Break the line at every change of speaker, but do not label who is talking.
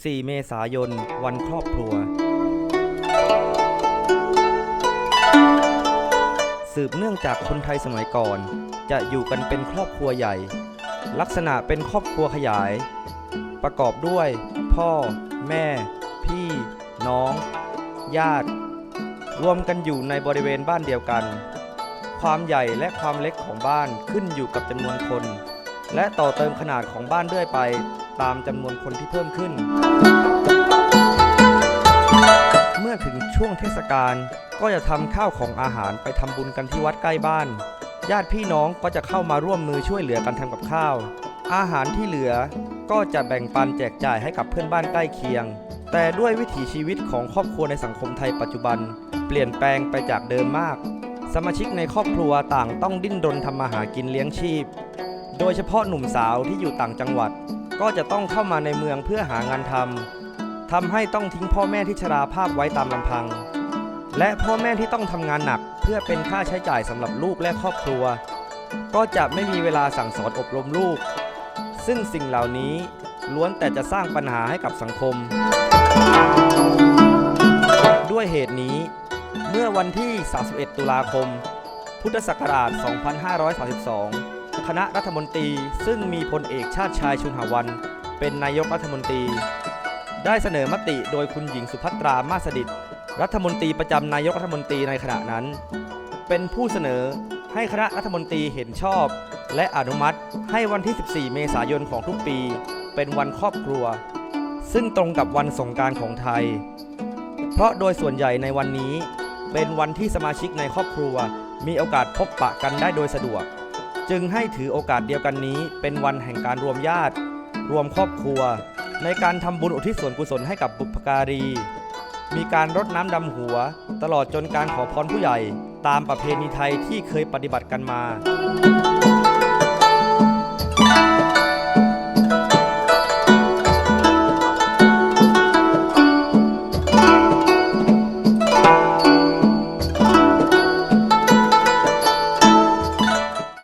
14 เมษายน วันครอบครัว สืบเนื่องจากคนไทยสมัยก่อน จะอยู่กันเป็นครอบครัวใหญ่ ลักษณะเป็นครอบครัวขยาย ประกอบด้วย พ่อ แม่ พี่ น้อง ญาติ รวมกันอยู่ในบริเวณบ้านเดียวกัน ความใหญ่และความเล็กของบ้านขึ้นอยู่กับจำนวนคน และต่อเติมขนาดของบ้านเรื่อยไป ตามจำนวนคนที่เพิ่มขึ้น เมื่อถึงช่วงเทศกาลก็จะทำข้าวของอาหารไปทำบุญกันที่วัดใกล้บ้าน ญาติพี่น้องก็จะเข้ามาร่วมมือช่วยเหลือกันทำกับข้าว อาหารที่เหลือก็จะแบ่งปันแจกจ่ายให้กับเพื่อนบ้านใกล้เคียง แต่ด้วยวิถีชีวิตของครอบครัวในสังคมไทยปัจจุบัน เปลี่ยนแปลงไปจากเดิมมาก สมาชิกในครอบครัวต่างต้องดิ้นรนทำมาหากินเลี้ยงชีพ โดยเฉพาะหนุ่มสาวที่อยู่ต่างจังหวัด ก็จะต้องเข้ามาในเมืองเพื่อหางานทำทำให้ต้องทิ้งพ่อแม่ที่ชราภาพไว้ตามลำพัง และพ่อแม่ที่ต้องทำงานหนัก เพื่อเป็นค่าใช้จ่ายสำหรับลูกและครอบครัว ก็จะไม่มีเวลาสั่งสอนอบรมลูก ซึ่งสิ่งเหล่านี้ล้วนแต่จะสร้างปัญหาให้กับสังคม ด้วยเหตุนี้ เมื่อวันที่ 31 ตุลาคม พุทธศักราช 2532 คณะรัฐมนตรีซึ่งมีพลเอกชาติชายชุนหวัน เป็นนายกรัฐมนตรี ได้เสนอมติโดยคุณหญิงสุภัตรามาสดิตรัฐมนตรีประจำนายกรัฐมนตรีในขณะนั้น เป็นผู้เสนอให้คณะรัฐมนตรีเห็นชอบ และอนุมัติให้วันที่ 14 เมษายนของทุกปี เป็นวันครอบครัว ซึ่งตรงกับวันสงการของไทย เพราะโดยส่วนใหญ่ในวันนี้ เป็นวันที่สมาชิกในครอบครัว มีโอกาสพบปะกันได้โดยสะดวก จึงให้ถือโอกาสเดียวกันนี้ เป็นวันแห่งการรวมญาติ รวมครอบครัว ในการทำบุญอุทิศส่วนกุศลให้กับบุพการี มีการรดน้ำดำหัว ตลอดจนการขอพรผู้ใหญ่ ตามประเพณีไทยที่เคยปฏิบัติกันมา